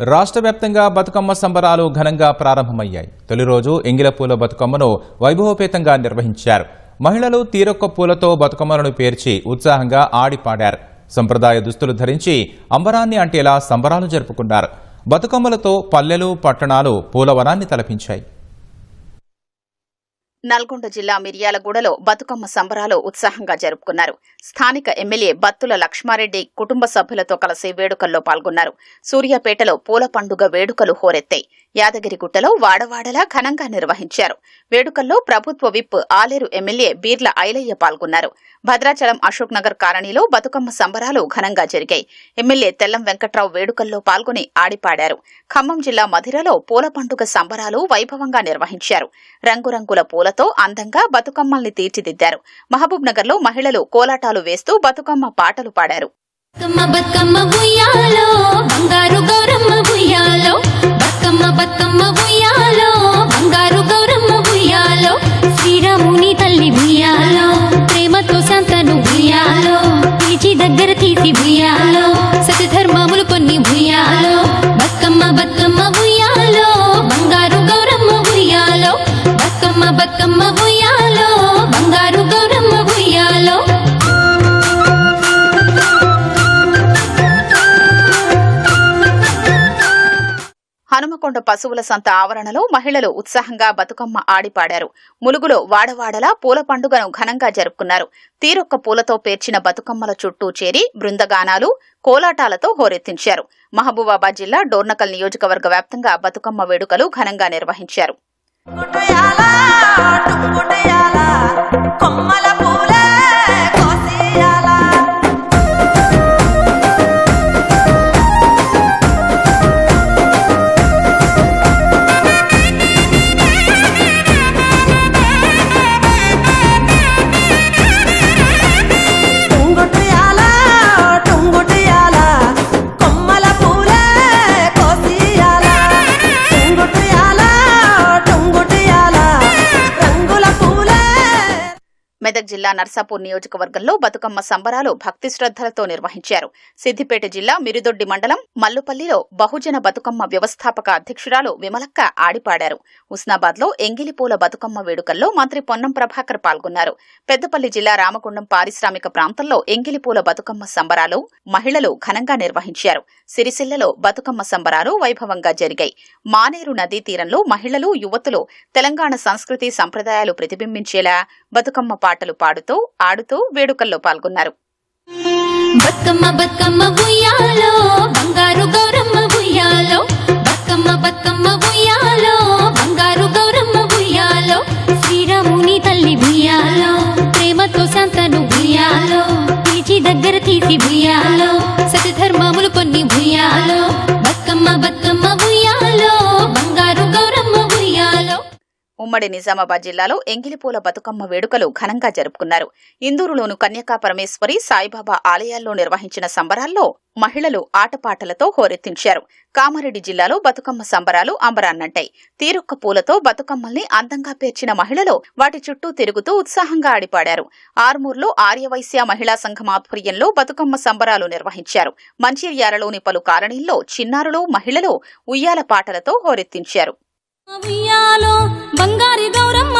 రాష్ట్ర వ్యాప్తంగా బతుకమ్మ సంబరాలు ఘనంగా ప్రారంభమయ్యాయి. తొలి రోజు ఎంగిలపూల బతుకమ్మను వైభవపేతంగా నిర్వహించారు. మహిళలు తీరొక్క పూలతో బతుకమ్మలను పేర్చి ఉత్సాహంగా ఆడిపాడారు. సంప్రదాయ దుస్తులు ధరించి అంబరాన్ని అంటేలా సంబరాలు జరుపుకున్నారు. బతుకమ్మలతో పల్లెలు పట్టణాలు పూలవనాన్ని తలపించాయి. నల్గొండ జిల్లా మిర్యాలగూడలో బతుకమ్మ సంబరాలు ఉత్సాహంగా జరుపుకున్నారు. స్థానిక ఎమ్మెల్యే బత్తుల లక్ష్మారెడ్డి కుటుంబ సభ్యులతో కలిసి వేడుకల్లో పాల్గొన్నారు. సూర్యాపేటలో పూల పండుగ వేడుకలు హోరెత్తాయి. యాదగిరిగుట్టలో వాడవాడలా ఘనంగా నిర్వహించారు. వేడుకల్లో ప్రభుత్వ విప్ ఆలేరు ఎమ్మెల్యే బీర్ల ఐలయ్య పాల్గొన్నారు. భద్రాచలం అశోక్ నగర్ కాలనీలో బతుకమ్మ సంబరాలు ఘనంగా జరిగాయి. ఎమ్మెల్యే తెల్లం వెంకట్రావు వేడుకల్లో పాల్గొని ఆడిపాడారు. ఖమ్మం జిల్లా మధిరలో పూల పండుగ సంబరాలు వైభవంగా నిర్వహించారు. రంగురంగుల పూల పూలతో అందంగా బతుకమ్మల్ని తీర్చిదిద్దారు. మహబూబ్ నగర్లో మహిళలు కోలాటాలు వేస్తూ బతుకమ్మ పాటలు పాడారు. శ్రీరాముని తల్లి ఉయ్యాలో ప్రేమతో శాంతను ఉయ్యాలో పిలిచి దగ్గర తీసి భూయాలో సతధర్మములు కొన్ని భూయాలో బతుకమ్మ బతుకమ్మ బతుకమ్మ ఉయ్యాలో బంగారు గౌరమ్మ ఉయ్యాలో. హనుమకొండ పశువుల సంత ఆవరణలో మహిళలు ఉత్సాహంగా బతుకమ్మ ఆడిపాడారు. ములుగులో వాడవాడలా పూల పండుగను ఘనంగా జరుపుకున్నారు. తీరొక్క పూలతో పేర్చిన బతుకమ్మల చుట్టూ చేరి బృందగానాలు కోలాటాలతో హోరెత్తించారు. మహబూబాబాద్ జిల్లా డోర్నకల్ నియోజకవర్గ వ్యాప్తంగా బతుకమ్మ వేడుకలు ఘనంగా నిర్వహించారు. ஆட்டுக்கு கொண்டையா జిల్లా నర్సాపూర్ నియోజకవర్గంలో బతుకమ్మ సంబరాలు భక్తి శ్రద్ధలతో నిర్వహించారు. సిద్దిపేట జిల్లా మిరుదొడ్డి మండలం మల్లుపల్లిలో బహుజన బతుకమ్మ వ్యవస్థాపక అధ్యక్షురాలు విమలక్క ఆడిపాడారు. ఉస్నాబాద్లో ఎంగిలిపూల బతుకమ్మ వేడుకల్లో మంత్రి పొన్నం ప్రభాకర్ పాల్గొన్నారు. పెద్దపల్లి జిల్లా రామగుండం పారిశ్రామిక ప్రాంతంలో ఎంగిలిపూల బతుకమ్మ సంబరాలు మహిళలు ఘనంగా నిర్వహించారు. సిరిసిల్లలో బతుకమ్మ సంబరాలు వైభవంగా జరిగాయి. మానేరు నదీ తీరంలో మహిళలు యువతులు తెలంగాణ సంస్కృతి సంప్రదాయాలు ప్రతిబింబించేలా బతుకమ్మ పాటలు పాడుతూ ఆడుతూ వేడుకల్లో పాల్గొన్నారు. బతుకమ్మ బతుకమ్మ ఉయ్యాలో బంగారు గౌరమ్మ ఉయ్యాలో. బతుకమ్మ బతుకమ్మ ఉయ్యాలో బంగారు గౌరమ్మ ఉయ్యాలో. శ్రీరాముని తల్లి ఉయ్యాలో ప్రేమతో శాంతను ఉయ్యాలో. పిలిచి దగ్గర తీసి ఉయ్యాలో. ఉమ్మడి నిజామాబాద్ జిల్లాలో ఎంగిలిపూల బతుకమ్మ వేడుకలు ఘనంగా జరుపుకున్నారు. ఇందూరులోను కన్యకా పరమేశ్వరి సాయిబాబా ఆలయాల్లో నిర్వహించిన సంబరాల్లో మహిళలు ఆటపాటలతో హోరెత్తించారు. కామారెడ్డి జిల్లాలో బతుకమ్మ సంబరాలు అంబరాన్నంటాయి. తీరొక్క పూలతో బతుకమ్మల్ని అందంగా పేర్చిన మహిళలు వాటి చుట్టూ తిరుగుతూ ఉత్సాహంగా ఆడిపాడారు. ఆర్మూర్లో ఆర్యవైశ్య మహిళా సంఘం ఆధ్వర్యంలో బతుకమ్మ సంబరాలు నిర్వహించారు. మంచిర్యాలలోని పలు కాలనీల్లో చిన్నారులు మహిళలు ఉయ్యాల పాటలతో హోరెత్తించారు. ఉయ్యాలో బంగారి గౌరమ్మ